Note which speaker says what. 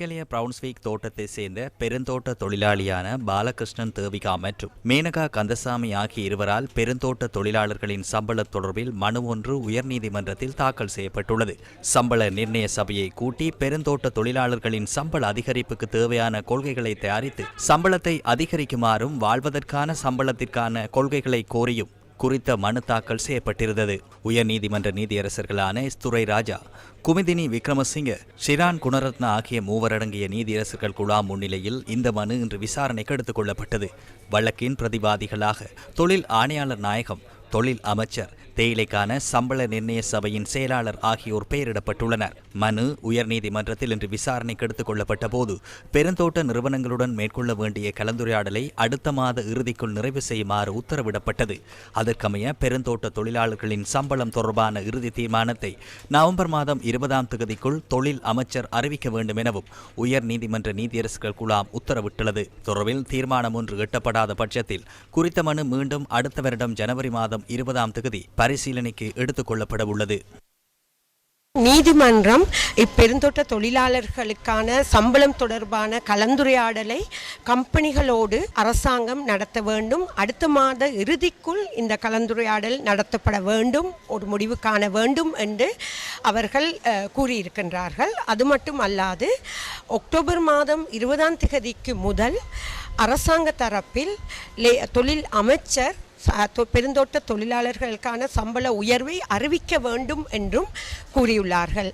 Speaker 1: மஸ்கெலிய பிரவுன்ஸ்வீக் தோட்டத்தை சேர்ந்த பெருந்தோட்ட தொழிலாளியான பாலகிருஷ்ணன் தேவிகா மற்றும் மேனகா கந்தசாமி ஆகிய இருவரால் பெருந்தோட்ட தொழிலாளர்களின் சம்பள தொடர்பில் மனு ஒன்று உயர்நீதிமன்றத்தில் தாக்கல் செய்யப்பட்டுள்ளது. சம்பள நிர்ணய சபையை கூட்டி பெருந்தோட்ட தொழிலாளர்களின் சம்பள அதிகரிப்புக்கு தேவையான கொள்கைகளை தயாரித்து சம்பளத்தை அதிகரிக்குமாறும் வாழ்வதற்கான சம்பளத்திற்கான கொள்கைகளை கோரியும் குறித்த மனு தாக்கல் செய்யப்பட்டிருந்தது. உயர்நீதிமன்ற நீதியரசர்களான எஸ் துரை ராஜா குமிதினி விக்ரமசிங்க ஷிரான் குணரத்ன ஆகிய மூவரடங்கிய நீதியரசர்கள் குழாம் முன்னிலையில் இந்த மனு இன்று விசாரணைக்கு எடுத்துக் கொள்ளப்பட்டது. வழக்கின் பிரதிவாதிகளாக தொழில் ஆணையாளர் நாயகம் தொழில் அமைச்சர் தேயிலைக்கான சம்பள நிர்ணய சபையின் செயலாளர் ஆகியோர் பெயரிடப்பட்டுள்ளனர். மனு உயர்நீதிமன்றத்தில் இன்று விசாரணைக்கு எடுத்துக் கொள்ளப்பட்ட போது பெருந்தோட்ட நிறுவனங்களுடன் மேற்கொள்ள வேண்டிய கலந்துரையாடலை அடுத்த மாத இறுதிக்குள் நிறைவு செய்யுமாறு உத்தரவிடப்பட்டது. அதற்கமைய பெருந்தோட்ட தொழிலாளர்களின் சம்பளம் தொடர்பான இறுதி தீர்மானத்தை நவம்பர் மாதம் இருபதாம் தேதிக்குள் தொழில் அமைச்சர் அறிவிக்க வேண்டும் எனவும் உயர் நீதிமன்ற நீதியரசர்கள் குழாம் உத்தரவிட்டுள்ளது. தொடர்பில் தீர்மானம் ஒன்று எட்டப்படாத பட்சத்தில் குறித்த மனு மீண்டும் அடுத்த வருடம் ஜனவரி மாதம் இருபதாம் தேதி பரிசீலனைக்கு எடுத்துக் கொள்ளப்பட உள்ளது.
Speaker 2: நீதிமன்றம் இப்பெருந்தோட்ட தொழிலாளர்களுக்கான சம்பளம் தொடர்பான கலந்துரையாடலை கம்பெனிகளோடு அரசாங்கம் நடத்த வேண்டும். அடுத்த மாத இறுதிக்குள் இந்த கலந்துரையாடல் நடத்தப்பட வேண்டும். ஒரு முடிவு காண வேண்டும் என்று அவர்கள் கூறியிருக்கின்றார்கள். அது மட்டும் அல்லாது அக்டோபர் மாதம் இருபதாம் திகதிக்கு முதல் அரசாங்க தரப்பில் தொழில் அமைச்சர் பெருந்தோட்ட தொழிலாளர்களுக்கான சம்பள உயர்வை அறிவிக்க வேண்டும் என்றும் கூறியுள்ளார்கள்.